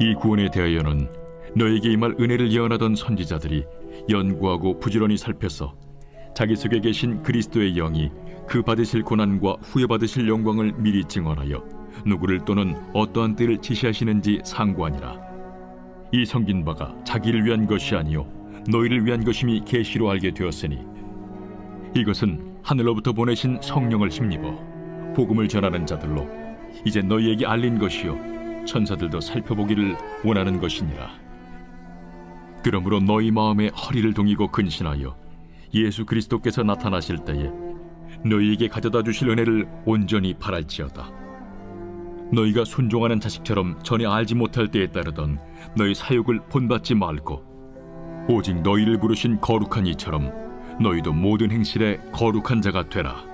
이 구원에 대하여는 너에게 임할 은혜를 예언하던 선지자들이 연구하고 부지런히 살펴서 자기 속에 계신 그리스도의 영이 그 받으실 고난과 후에 받으실 영광을 미리 증언하여 누구를 또는 어떠한 때를 지시하시는지 상고하니라. 이 성긴 바가 자기를 위한 것이 아니요 너희를 위한 것임이 계시로 알게 되었으니 이것은 하늘로부터 보내신 성령을 힘입어 복음을 전하는 자들로 이제 너희에게 알린 것이요 천사들도 살펴보기를 원하는 것이니라. 그러므로 너희 마음에 허리를 동이고 근신하여 예수 그리스도께서 나타나실 때에 너희에게 가져다 주실 은혜를 온전히 바랄지어다. 너희가 순종하는 자식처럼 전에 알지 못할 때에 따르던 너희 사욕을 본받지 말고 오직 너희를 부르신 거룩한 이처럼 너희도 모든 행실에 거룩한 자가 되라.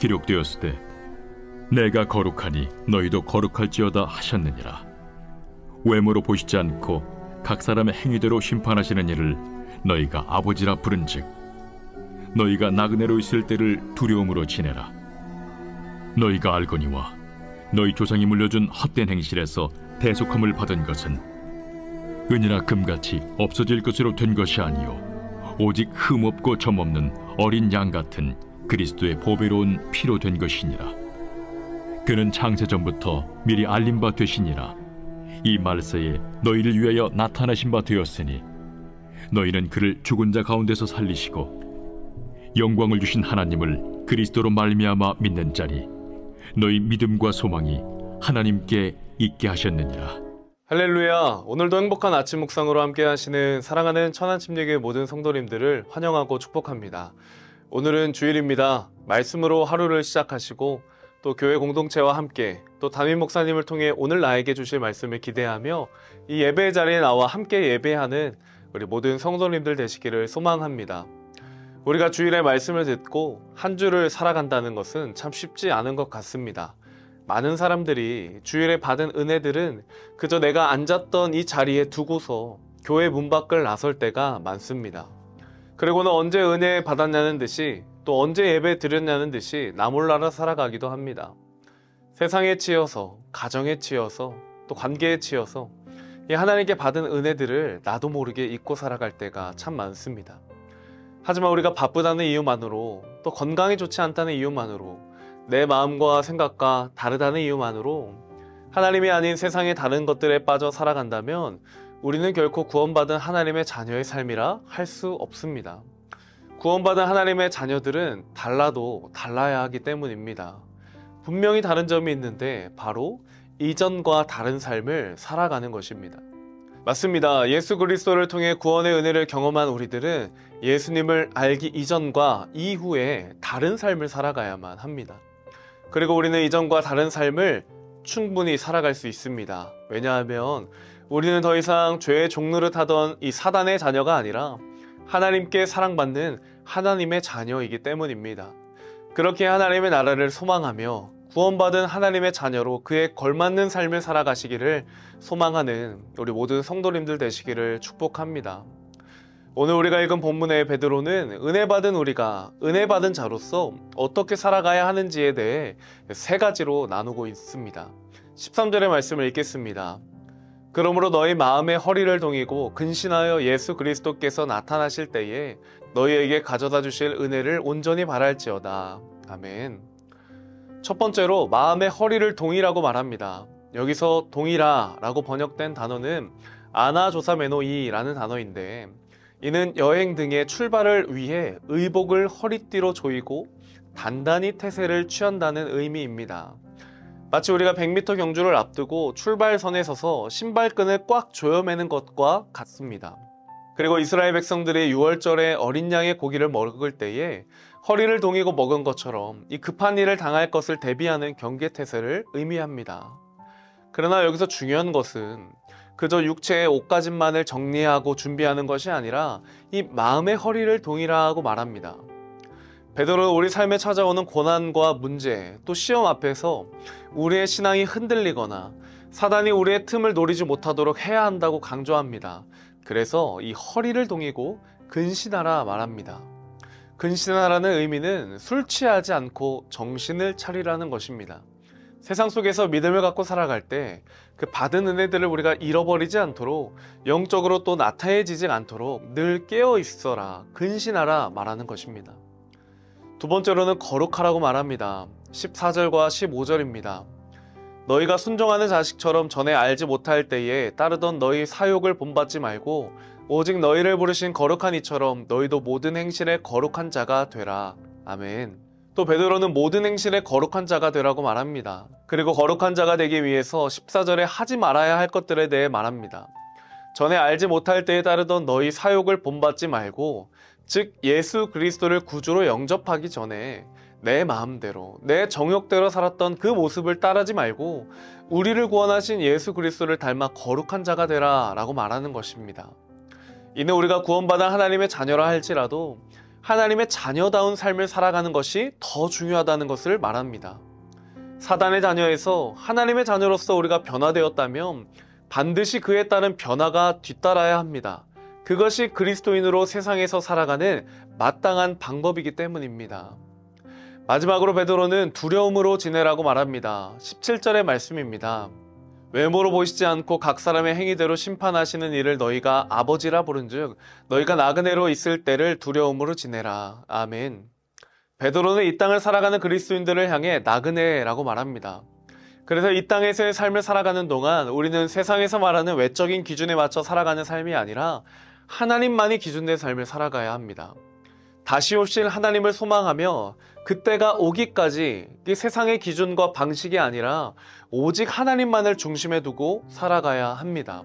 기록되었을 때 내가 거룩하니 너희도 거룩할지어다 하셨느니라. 외모로 보시지 않고 각 사람의 행위대로 심판하시는 이를 너희가 아버지라 부른즉 너희가 나그네로 있을 때를 두려움으로 지내라. 너희가 알거니와 너희 조상이 물려준 헛된 행실에서 대속함을 받은 것은 은이나 금같이 없어질 것으로 된 것이 아니요 오직 흠없고 점없는 어린 양 같은 그리스도의 보배로운 피로 된 것이니라 그는 창세 전부터 미리 알린 바 되시니라 이 말세에 너희를 위하여 나타나신 바 되었으니 너희는 그를 죽은 자 가운데서 살리시고 영광을 주신 하나님을 그리스도로 말미암아 믿는 자니 너희 믿음과 소망이 하나님께 있게 하셨느니라 할렐루야! 오늘도 행복한 아침 묵상으로 함께 하시는 사랑하는 천안침례교회 모든 성도님들을 환영하고 축복합니다. 오늘은 주일입니다. 말씀으로 하루를 시작하시고 또 교회 공동체와 함께 또 담임 목사님을 통해 오늘 나에게 주실 말씀을 기대하며 이 예배 자리에 나와 함께 예배하는 우리 모든 성도님들 되시기를 소망합니다. 우리가 주일에 말씀을 듣고 한 주를 살아간다는 것은 참 쉽지 않은 것 같습니다. 많은 사람들이 주일에 받은 은혜들은 그저 내가 앉았던 이 자리에 두고서 교회 문 밖을 나설 때가 많습니다. 그리고는 언제 은혜 받았냐는 듯이 또 언제 예배 드렸냐는 듯이 나 몰라라 살아가기도 합니다. 세상에 치여서, 가정에 치여서, 또 관계에 치여서 이 하나님께 받은 은혜들을 나도 모르게 잊고 살아갈 때가 참 많습니다. 하지만 우리가 바쁘다는 이유만으로 또 건강이 좋지 않다는 이유만으로 내 마음과 생각과 다르다는 이유만으로 하나님이 아닌 세상의 다른 것들에 빠져 살아간다면 우리는 결코 구원받은 하나님의 자녀의 삶이라 할 수 없습니다. 구원받은 하나님의 자녀들은 달라도 달라야 하기 때문입니다. 분명히 다른 점이 있는데 바로 이전과 다른 삶을 살아가는 것입니다. 맞습니다. 예수 그리스도를 통해 구원의 은혜를 경험한 우리들은 예수님을 알기 이전과 이후에 다른 삶을 살아가야만 합니다. 그리고 우리는 이전과 다른 삶을 충분히 살아갈 수 있습니다. 왜냐하면 우리는 더 이상 죄의 종노릇 하던 이 사단의 자녀가 아니라 하나님께 사랑받는 하나님의 자녀이기 때문입니다. 그렇게 하나님의 나라를 소망하며 구원받은 하나님의 자녀로 그에 걸맞는 삶을 살아가시기를 소망하는 우리 모든 성도님들 되시기를 축복합니다. 오늘 우리가 읽은 본문의 베드로는 은혜 받은 우리가 은혜 받은 자로서 어떻게 살아가야 하는지에 대해 세 가지로 나누고 있습니다. 13절의 말씀을 읽겠습니다. 그러므로 너희 마음의 허리를 동이고 근신하여 예수 그리스도께서 나타나실 때에 너희에게 가져다 주실 은혜를 온전히 바랄지어다. 아멘. 첫 번째로 마음의 허리를 동이라고 말합니다. 여기서 동이라 라고 번역된 단어는 아나조사메노이라는 단어인데 이는 여행 등의 출발을 위해 의복을 허리띠로 조이고 단단히 태세를 취한다는 의미입니다. 마치 우리가 100m 경주를 앞두고 출발선에 서서 신발끈을 꽉 조여매는 것과 같습니다. 그리고 이스라엘 백성들이 6월절에 어린 양의 고기를 먹을 때에 허리를 동이고 먹은 것처럼 이 급한 일을 당할 것을 대비하는 경계태세를 의미합니다. 그러나 여기서 중요한 것은 그저 육체의 옷가짐만을 정리하고 준비하는 것이 아니라 이 마음의 허리를 동이라고 말합니다. 베드로는 우리 삶에 찾아오는 고난과 문제, 또 시험 앞에서 우리의 신앙이 흔들리거나 사단이 우리의 틈을 노리지 못하도록 해야 한다고 강조합니다. 그래서 이 허리를 동이고 근신하라 말합니다. 근신하라는 의미는 술 취하지 않고 정신을 차리라는 것입니다. 세상 속에서 믿음을 갖고 살아갈 때 그 받은 은혜들을 우리가 잃어버리지 않도록 영적으로 또 나타내지지 않도록 늘 깨어 있어라, 근신하라 말하는 것입니다. 두 번째로는 거룩하라고 말합니다. 14절과 15절입니다. 너희가 순종하는 자식처럼 전에 알지 못할 때에 따르던 너희 사욕을 본받지 말고 오직 너희를 부르신 거룩한 이처럼 너희도 모든 행실에 거룩한 자가 되라. 아멘. 또 베드로는 모든 행실에 거룩한 자가 되라고 말합니다. 그리고 거룩한 자가 되기 위해서 14절에 하지 말아야 할 것들에 대해 말합니다. 전에 알지 못할 때에 따르던 너희 사욕을 본받지 말고 즉 예수 그리스도를 구주로 영접하기 전에 내 마음대로 내 정욕대로 살았던 그 모습을 따르지 말고 우리를 구원하신 예수 그리스도를 닮아 거룩한 자가 되라라고 말하는 것입니다. 이는 우리가 구원받아 하나님의 자녀라 할지라도 하나님의 자녀다운 삶을 살아가는 것이 더 중요하다는 것을 말합니다. 사단의 자녀에서 하나님의 자녀로서 우리가 변화되었다면 반드시 그에 따른 변화가 뒤따라야 합니다. 그것이 그리스도인으로 세상에서 살아가는 마땅한 방법이기 때문입니다. 마지막으로 베드로는 두려움으로 지내라고 말합니다. 17절의 말씀입니다. 외모로 보시지 않고 각 사람의 행위대로 심판하시는 이를 너희가 아버지라 부른즉 너희가 나그네로 있을 때를 두려움으로 지내라. 아멘. 베드로는 이 땅을 살아가는 그리스도인들을 향해 나그네라고 말합니다. 그래서 이 땅에서의 삶을 살아가는 동안 우리는 세상에서 말하는 외적인 기준에 맞춰 살아가는 삶이 아니라 하나님만이 기준된 삶을 살아가야 합니다. 다시 오실 하나님을 소망하며 그때가 오기까지 이 세상의 기준과 방식이 아니라 오직 하나님만을 중심에 두고 살아가야 합니다.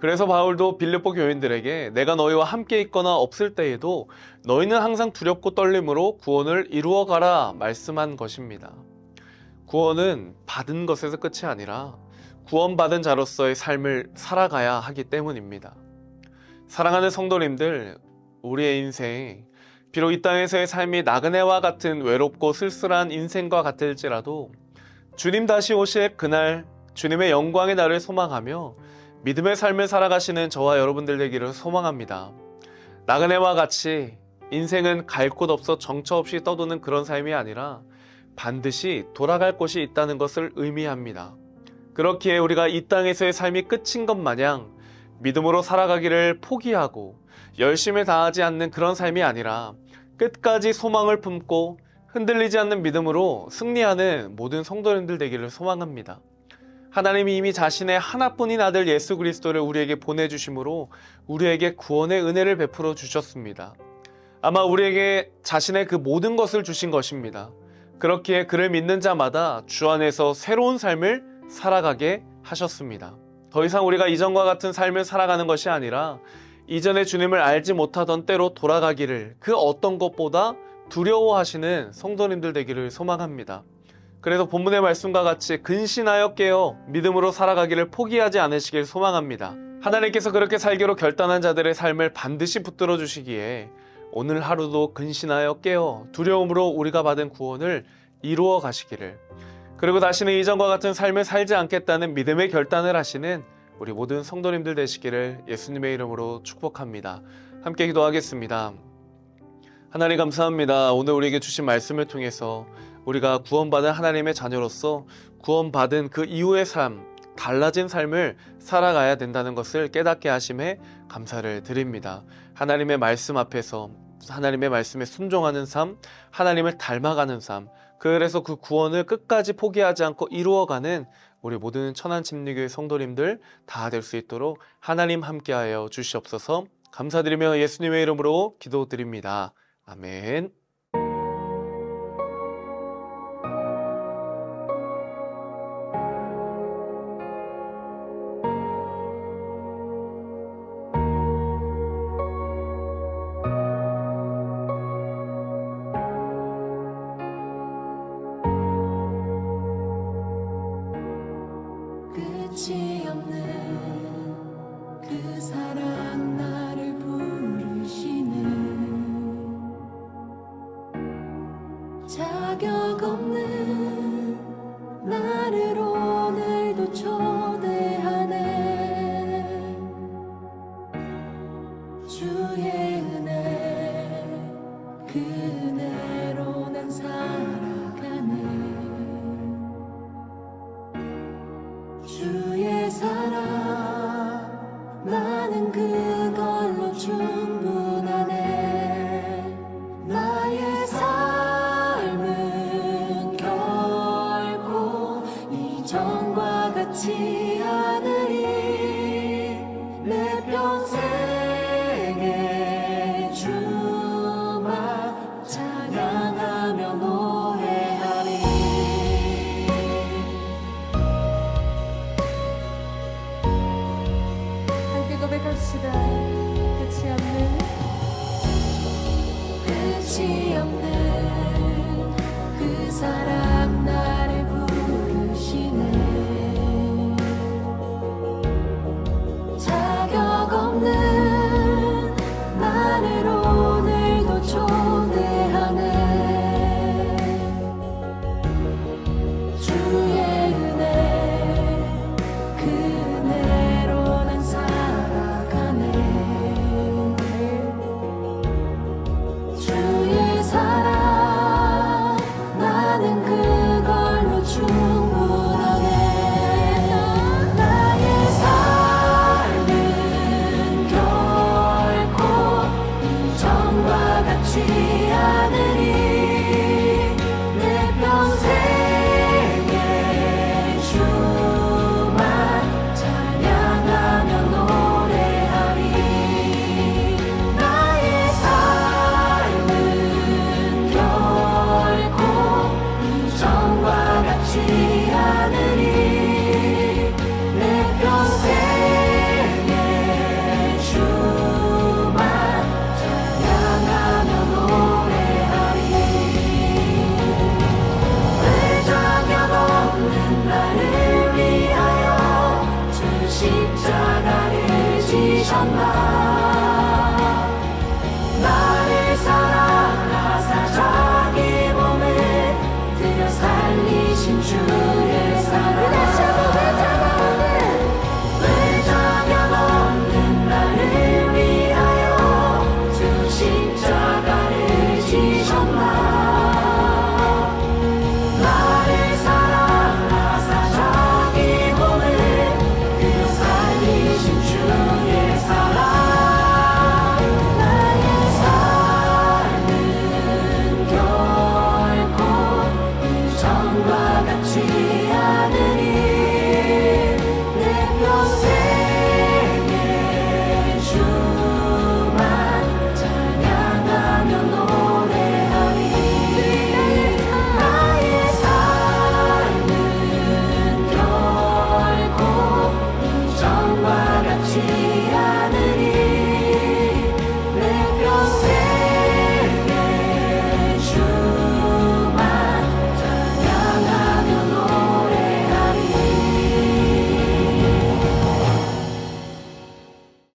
그래서 바울도 빌립보 교인들에게 내가 너희와 함께 있거나 없을 때에도 너희는 항상 두렵고 떨림으로 구원을 이루어 가라 말씀한 것입니다. 구원은 받은 것에서 끝이 아니라 구원받은 자로서의 삶을 살아가야 하기 때문입니다. 사랑하는 성도님들, 우리의 인생, 비록 이 땅에서의 삶이 나그네와 같은 외롭고 쓸쓸한 인생과 같을지라도 주님 다시 오실 그날 주님의 영광의 날을 소망하며 믿음의 삶을 살아가시는 저와 여러분들 되기를 소망합니다. 나그네와 같이 인생은 갈 곳 없어 정처 없이 떠도는 그런 삶이 아니라 반드시 돌아갈 곳이 있다는 것을 의미합니다. 그렇기에 우리가 이 땅에서의 삶이 끝인 것 마냥 믿음으로 살아가기를 포기하고 열심을 다하지 않는 그런 삶이 아니라 끝까지 소망을 품고 흔들리지 않는 믿음으로 승리하는 모든 성도님들 되기를 소망합니다. 하나님이 이미 자신의 하나뿐인 아들 예수 그리스도를 우리에게 보내주심으로 우리에게 구원의 은혜를 베풀어 주셨습니다. 아마 우리에게 자신의 그 모든 것을 주신 것입니다. 그렇기에 그를 믿는 자마다 주 안에서 새로운 삶을 살아가게 하셨습니다. 더 이상 우리가 이전과 같은 삶을 살아가는 것이 아니라 이전에 주님을 알지 못하던 때로 돌아가기를 그 어떤 것보다 두려워하시는 성도님들 되기를 소망합니다. 그래서 본문의 말씀과 같이 근신하여 깨어 믿음으로 살아가기를 포기하지 않으시길 소망합니다. 하나님께서 그렇게 살기로 결단한 자들의 삶을 반드시 붙들어 주시기에 오늘 하루도 근신하여 깨어 두려움으로 우리가 받은 구원을 이루어 가시기를 그리고 다시는 이전과 같은 삶을 살지 않겠다는 믿음의 결단을 하시는 우리 모든 성도님들 되시기를 예수님의 이름으로 축복합니다. 함께 기도하겠습니다. 하나님 감사합니다. 오늘 우리에게 주신 말씀을 통해서 우리가 구원받은 하나님의 자녀로서 구원받은 그 이후의 삶, 달라진 삶을 살아가야 된다는 것을 깨닫게 하심에 감사를 드립니다. 하나님의 말씀 앞에서 하나님의 말씀에 순종하는 삶, 하나님을 닮아가는 삶, 그래서 그 구원을 끝까지 포기하지 않고 이루어가는 우리 모든 천안 침례교회 성도님들 다 될 수 있도록 하나님 함께하여 주시옵소서 감사드리며 예수님의 이름으로 기도드립니다. 아멘. 자격 없는 나를 오늘도 초대하네. 주의 은혜 그 은혜로 난 살아가네. 주의 사랑. good. Senhor.